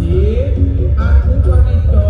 สีมาทุกวันจบ